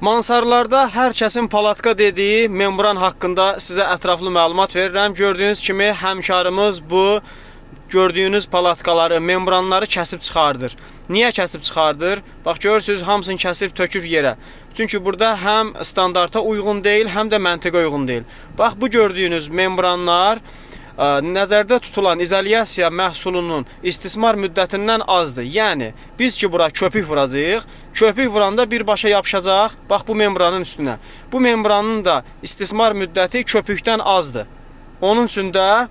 Mansarlarda hər kəsin palatka dediyi membran haqqında sizə ətraflı məlumat verirəm. Gördüyünüz kimi həmkarımız bu gördüyünüz palatkaları, membranları kəsib çıxardır. Niyə kəsib çıxardır? Bax görürsüz, hamısını kəsib tökür yerə. Çünki burada həm standarta uyğun deyil, həm də məntiqə uyğun deyil. Bax bu gördüyünüz membranlar nəzərdə tutulan izolyasiya məhsulunun istismar müddətindən azdır. Yəni biz ki bura köpük vuracağıq, köpük vuranda birbaşa yapışacaq bax bu membranın üstünə. Bu membranın da istismar müddəti köpükdən azdır. Onun üçün də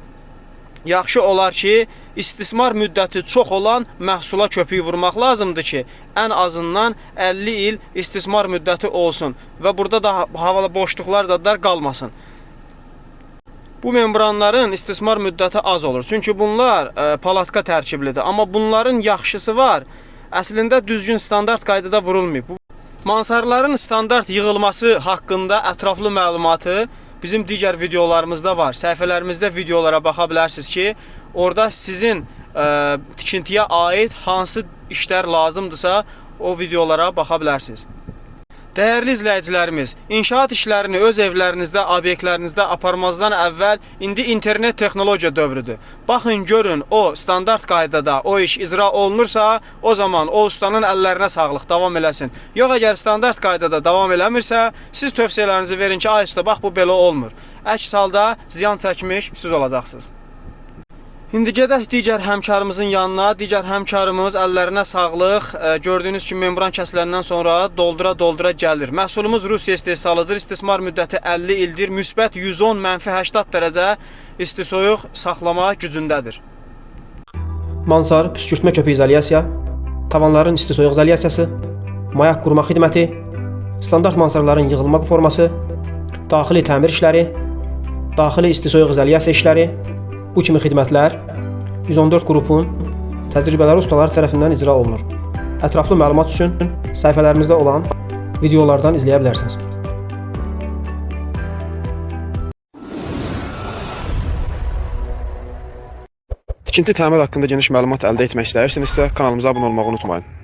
yaxşı olar ki, istismar müddəti çox olan məhsula köpük vurmaq lazımdır ki, ən azından 50 il istismar müddəti olsun və burada da havalı boşluqlar zadlar qalmasın. Bu membranların istismar müddəti az olur. Çünki bunlar ə, palatka tərkiblidir. Amma bunların yaxşısı var. Əslində düzgün standart qaydada vurulmayıb. Mansarların standart yığılması haqqında ətraflı məlumatı bizim digər videolarımızda var. Səhifələrimizdə videolara baxa bilərsiniz ki, orada sizin ə, tikintiyə aid hansı işlər lazımdırsa, o videolara baxa bilərsiniz. Dəyərli izləyicilərimiz, inşaat işlərini öz evlərinizdə, obyektlərinizdə aparmazdan əvvəl indi internet texnologiya dövrüdür. Baxın, görün, o standart qaydada o iş icra olunursa, o zaman o ustanın əllərinə sağlıq davam eləsin. Yox, əgər standart qaydada davam eləmirsə, siz tövsiyələrinizi verin ki, ay usta, bax bu belə olmur. Əks halda ziyan çəkmiş siz olacaqsınız. İndi gedək digər həmkarımızın yanına. Digər həmkarımız əllərinə sağlıq. Gördüyünüz kimi membran kəsiləndən sonra doldura-doldura gəlir. Məhsulumuz Rusiya istehsalıdır. İstismar müddəti 50 ildir. Müsbət 110, mənfi 80 dərəcə isti soyuq saxlama gücündədir. Mansar, püskürtmə köpüğü izolyasiya, tavanların isti soyuq izolyasiyası, mayaq qurma xidməti, standart mansarların yığılma forması, daxili təmir işləri, daxili isti soyuq izolyasiya işləri, bu kimi xidmətlər 114 qrupun təcrübəli ustalar tərəfindən icra olunur. Ətraflı məlumat üçün səhifələrimizdə olan videolardan izləyə bilərsiniz. Tikinti təmir haqqında geniş məlumat əldə etmək istəyirsinizsə, kanalımıza abunə olmağı unutmayın.